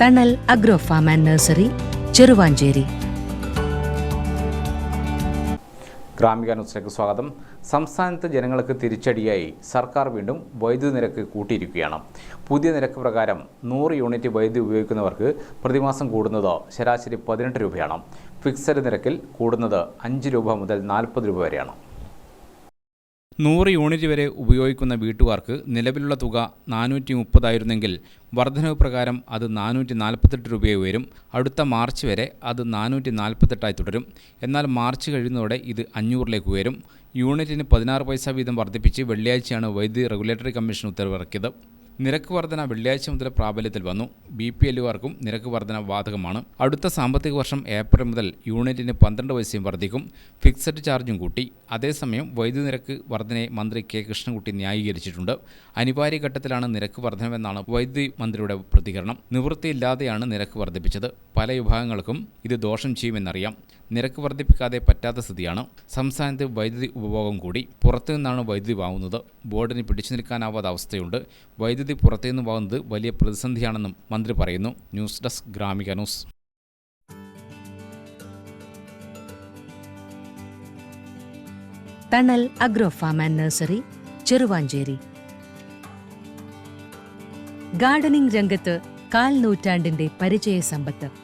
Thanal agro farm and nursery Cheruvanchery. Gramika ന്യൂസിലേക്ക് സ്വാഗതം. സംസ്ഥാനത്ത് ജനങ്ങൾക്ക് തിരിച്ചടിയായി സർക്കാർ വീണ്ടും വൈദ്യുതി നിരക്ക് കൂട്ടിയിരിക്കുകയാണ്. പുതിയ നിരക്ക് പ്രകാരം നൂറ് യൂണിറ്റ് വൈദ്യുതി ഉപയോഗിക്കുന്നവർക്ക് പ്രതിമാസം കൂടുന്നത് ശരാശരി പതിനെട്ട് രൂപയാണ്. ഫിക്സഡ് നിരക്കിൽ കൂടുന്നത് അഞ്ച് രൂപ മുതൽ നാൽപ്പത് രൂപ വരെയാണ്. നൂറ് യൂണിറ്റ് വരെ ഉപയോഗിക്കുന്ന വീട്ടുകാർക്ക് നിലവിലുള്ള തുക നാനൂറ്റി മുപ്പതായിരുന്നെങ്കിൽ വർധനവ് പ്രകാരം അത് നാനൂറ്റി നാൽപ്പത്തെട്ട് രൂപയെ ഉയരും. അടുത്ത മാർച്ച് വരെ അത് നാനൂറ്റി നാൽപ്പത്തെട്ടായി തുടരും. എന്നാൽ മാർച്ച് കഴിയുന്നതോടെ ഇത് അഞ്ഞൂറിലേക്ക് ഉയരും. യൂണിറ്റിന് പതിനാറ് പൈസ വീതം വർദ്ധിപ്പിച്ച് വെള്ളിയാഴ്ചയാണ് വൈദ്യുതി റെഗുലേറ്ററി കമ്മീഷൻ ഉത്തരവിറക്കിയത്. നിരക്ക് വർധന വെള്ളിയാഴ്ച മുതൽ പ്രാബല്യത്തിൽ വന്നു. ബി പി എല്ലുകാർക്കും നിരക്ക് വർധന ബാധകമാണ്. അടുത്ത സാമ്പത്തിക വർഷം ഏപ്രിൽ മുതൽ യൂണിറ്റിന് പന്ത്രണ്ട് പൈസയും വർദ്ധിക്കും. ഫിക്സഡ് ചാർജും കൂട്ടി. അതേസമയം വൈദ്യുതി നിരക്ക് വർധനയെ മന്ത്രി കെ. കൃഷ്ണൻകുട്ടി ന്യായീകരിച്ചിട്ടുണ്ട്. അനിവാര്യ ഘട്ടത്തിലാണ് നിരക്ക് വർധനമെന്നാണ് വൈദ്യുതി മന്ത്രിയുടെ പ്രതികരണം. നിവൃത്തിയില്ലാതെയാണ് നിരക്ക് വർദ്ധിപ്പിച്ചത്. പല വിഭാഗങ്ങൾക്കും ഇത് ദോഷം ചെയ്യുമെന്നറിയാം. നിരക്ക് വർദ്ധിപ്പിക്കാതെ പറ്റാത്ത സ്ഥിതിയാണ്. സംസ്ഥാനത്ത് വൈദ്യുതി ഉപഭോഗം കൂടി പുറത്തു നിന്നാണ് വൈദ്യുതി വാങ്ങുന്നത്. ബോർഡിന് പിടിച്ചു നിൽക്കാനാവാത്ത അവസ്ഥയുണ്ട്. വൈദ്യുതി പുറത്തുനിന്ന് വാങ്ങുന്നത് വലിയ പ്രതിസന്ധിയാണെന്നും മന്ത്രി പറയുന്നു. News desk Gramika news. Thanal agro farm and nursery Cheruvanchery. Gardening രംഗത്ത് കാൽ നൂറ്റാണ്ടിന്റെ പരിചയ സമ്പത്ത്.